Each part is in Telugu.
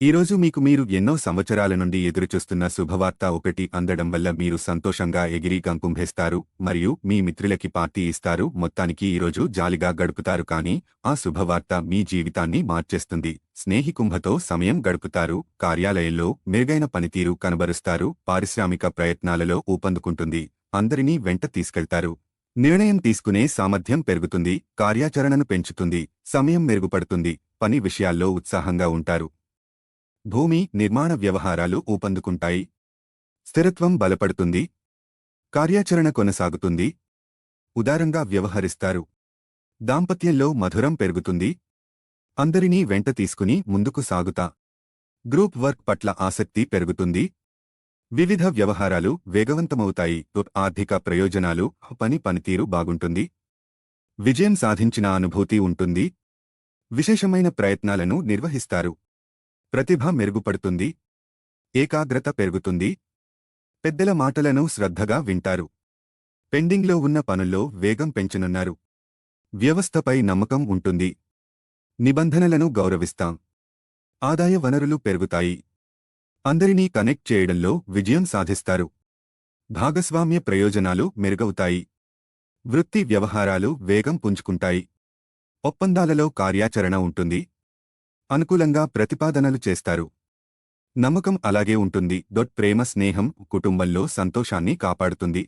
ఈరోజు మీకు మీరు ఎన్నో సంవత్సరాల నుండి ఎదురుచూస్తున్న శుభవార్త ఒకటి అందడం వల్ల మీరు సంతోషంగా ఎగిరి గంకుంభేస్తారు మరియు మీ మిత్రులకి పార్టీ ఇస్తారు మొత్తానికి ఈరోజు జాలిగా గడుపుతారు కానీ ఆ శుభవార్త మీ జీవితాన్ని మార్చేస్తుంది. స్నేహికుంభతో సమయం గడుపుతారు కార్యాలయంలో మెరుగైన పనితీరు కనబరుస్తారు పారిశ్రామిక ప్రయత్నాలలో ఊపందుకుంటుంది అందరినీ వెంట తీసుకెళ్తారు. నిర్ణయం తీసుకునే సామర్థ్యం పెరుగుతుంది కార్యాచరణను పెంచుతుంది సమయం మెరుగుపడుతుంది పని విషయాల్లో ఉత్సాహంగా ఉంటారు. భూమి నిర్మాణ వ్యవహారాలు ఊపందుకుంటాయి. స్థిరత్వం బలపడుతుంది. కార్యాచరణ కొనసాగుతుంది. ఉదారంగా వ్యవహరిస్తారు. దాంపత్యంలో మధురం పెరుగుతుంది. అందరినీ వెంట తీసుకుని ముందుకు సాగుతా. గ్రూప్ వర్క్ పట్ల ఆసక్తి పెరుగుతుంది. వివిధ వ్యవహారాలు వేగవంతమవుతాయి. ఆర్థిక ప్రయోజనాలు పని పనితీరు బాగుంటుంది. విజయం సాధించిన అనుభూతి ఉంటుంది. విశేషమైన ప్రయత్నాలను నిర్వహిస్తారు. ప్రతిభ మెరుగుపడుతుంది. ఏకాగ్రత పెరుగుతుంది. పెద్దల మాటలను శ్రద్ధగా వింటారు. పెండింగ్లో ఉన్న పనుల్లో వేగం పెంచనున్నారు. వ్యవస్థపై నమ్మకం ఉంటుంది. నిబంధనలను గౌరవిస్తాం. ఆదాయ వనరులు పెరుగుతాయి. అందరినీ కనెక్ట్ చేయడంలో విజయం సాధిస్తారు. భాగస్వామ్య ప్రయోజనాలు మెరుగవుతాయి. వృత్తి వ్యవహారాలు వేగం పుంజుకుంటాయి. ఒప్పందాలలో కార్యాచరణ ఉంటుంది. అనుకూలంగా ప్రతిపాదనలు చేస్తారు. నమ్మకం అలాగే ఉంటుంది. దొట్ ప్రేమ స్నేహం కుటుంబంలో సంతోషాన్ని కాపాడుతుంది.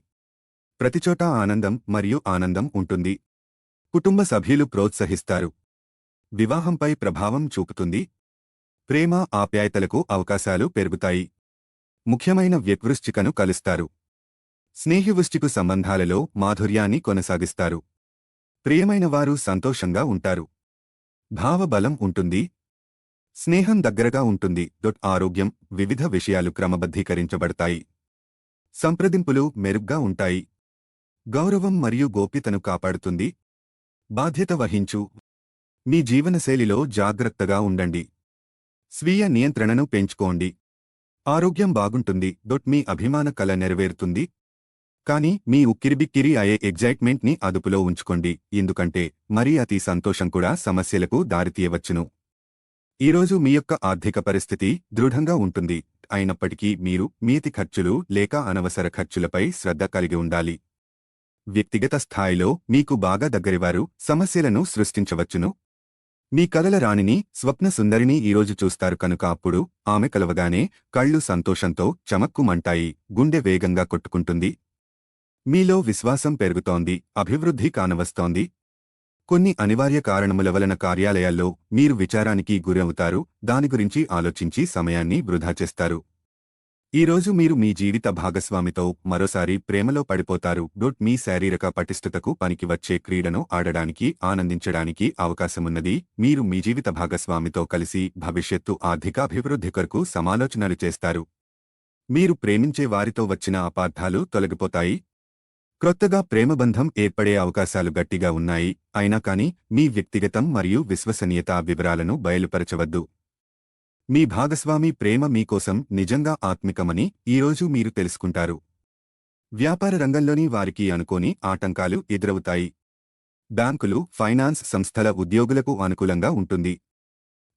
ప్రతిచోటా ఆనందం మరియు ఆనందం ఉంటుంది. కుటుంబ సభ్యులు ప్రోత్సహిస్తారు. వివాహంపై ప్రభావం చూపుతుంది. ప్రేమ ఆప్యాయతలకు అవకాశాలు పెరుగుతాయి. ముఖ్యమైన వ్యక్వృశ్చికను కలుస్తారు. స్నేహివృష్టికు సంబంధాలలో మాధుర్యాన్ని కొనసాగిస్తారు. ప్రియమైనవారు సంతోషంగా ఉంటారు. భావబలం ఉంటుంది. స్నేహం దగ్గరగా ఉంటుంది. డొట్ ఆరోగ్యం వివిధ విషయాలు క్రమబద్ధీకరించబడతాయి. సంప్రదింపులు మెరుగ్గా ఉంటాయి. గౌరవం మరియు గోప్యతను కాపాడుతుంది. బాధ్యత వహించు. మీ జీవనశైలిలో జాగ్రత్తగా ఉండండి. స్వీయ నియంత్రణను పెంచుకోండి. ఆరోగ్యం బాగుంటుంది. డొట్ మీ అభిమాన కళ నెరవేరుతుంది. కానీ మీ ఉక్కిరిబిక్కిరి అయ్యే ఎగ్జైట్మెంట్ని అదుపులో ఉంచుకోండి. ఎందుకంటే మరీ అతి సంతోషం కూడా సమస్యలకు దారితీయవచ్చును. ఈరోజు మీ యొక్క ఆర్థిక పరిస్థితి దృఢంగా ఉంటుంది. అయినప్పటికీ మీరు మీతి ఖర్చులు లేక అనవసర ఖర్చులపై శ్రద్ధ కలిగి ఉండాలి. వ్యక్తిగత స్థాయిలో మీకు బాగా దగ్గరివారు సమస్యలను సృష్టించవచ్చును. మీ కలల రాణిని స్వప్న సుందరిని ఈరోజు చూస్తారు కనుక అప్పుడు ఆమె కలవగానే కళ్ళు సంతోషంతో చమక్కుమంటాయి గుండె వేగంగా కొట్టుకుంటుంది. మీలో విశ్వాసం పెరుగుతోంది అభివృద్ధి కానవస్తోంది కొన్ని అనివార్య కారణముల వలన కార్యాలయాల్లో మీరు విచారానికి గురవుతారు దాని గురించి ఆలోచించి సమయాన్ని వృధా చేస్తారు. ఈరోజు మీరు మీ జీవిత భాగస్వామితో మరోసారి ప్రేమలో పడిపోతారు. డొట్ మీ శారీరక పటిష్టతకు పనికి వచ్చే క్రీడను ఆడడానికి ఆనందించడానికి అవకాశమున్నది. మీరు మీ జీవిత భాగస్వామితో కలిసి భవిష్యత్తు ఆర్థికాభివృద్ధి కొరకు సమాలోచనలు చేస్తారు. మీరు ప్రేమించే వారితో వచ్చిన అపార్థాలు తొలగిపోతాయి. క్రొత్తగా ప్రేమబంధం ఏర్పడే అవకాశాలు గట్టిగా ఉన్నాయి అయినా కాని మీ వ్యక్తిగతం మరియు విశ్వసనీయత వివరాలను బయలుపరచవద్దు. మీ భాగస్వామి ప్రేమ మీకోసం నిజంగా ఆత్మికమని ఈరోజు మీరు తెలుసుకుంటారు. వ్యాపార రంగంలోని వారికి అనుకోని ఆటంకాలు ఎదురవుతాయి. బ్యాంకులు ఫైనాన్స్ సంస్థల ఉద్యోగులకు అనుకూలంగా ఉంటుంది.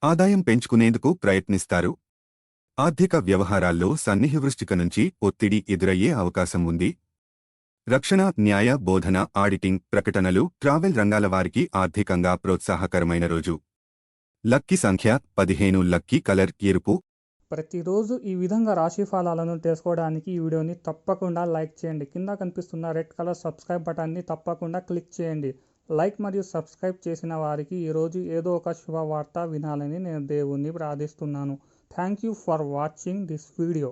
ఆదాయం పెంచుకునేందుకు ప్రయత్నిస్తారు. ఆర్థిక వ్యవహారాల్లో సన్నిహివృష్టిక నుంచి ఒత్తిడి ఎదురయ్యే అవకాశం ఉంది రక్షణ న్యాయ బోధన ఆడిటింగ్ ప్రకటనలు ట్రావెల్ రంగాల వారికి ఆర్థికంగా ప్రోత్సాహకరమైన రోజు. లక్కీ సంఖ్య పదిహేను లక్కీ కలర్ ఎరుపు. ప్రతిరోజు ఈ విధంగా రాశి ఫలాలను తెలుసుకోవడానికి ఈ వీడియోని తప్పకుండా లైక్ చేయండి. కింద కనిపిస్తున్న రెడ్ కలర్ సబ్స్క్రైబ్ బటన్ని తప్పకుండా క్లిక్ చేయండి. లైక్ మరియు సబ్స్క్రైబ్ చేసిన వారికి ఈరోజు ఏదో ఒక శుభవార్త వినాలని నేను దేవుణ్ణి ప్రార్థిస్తున్నాను. Thank you for watching this video.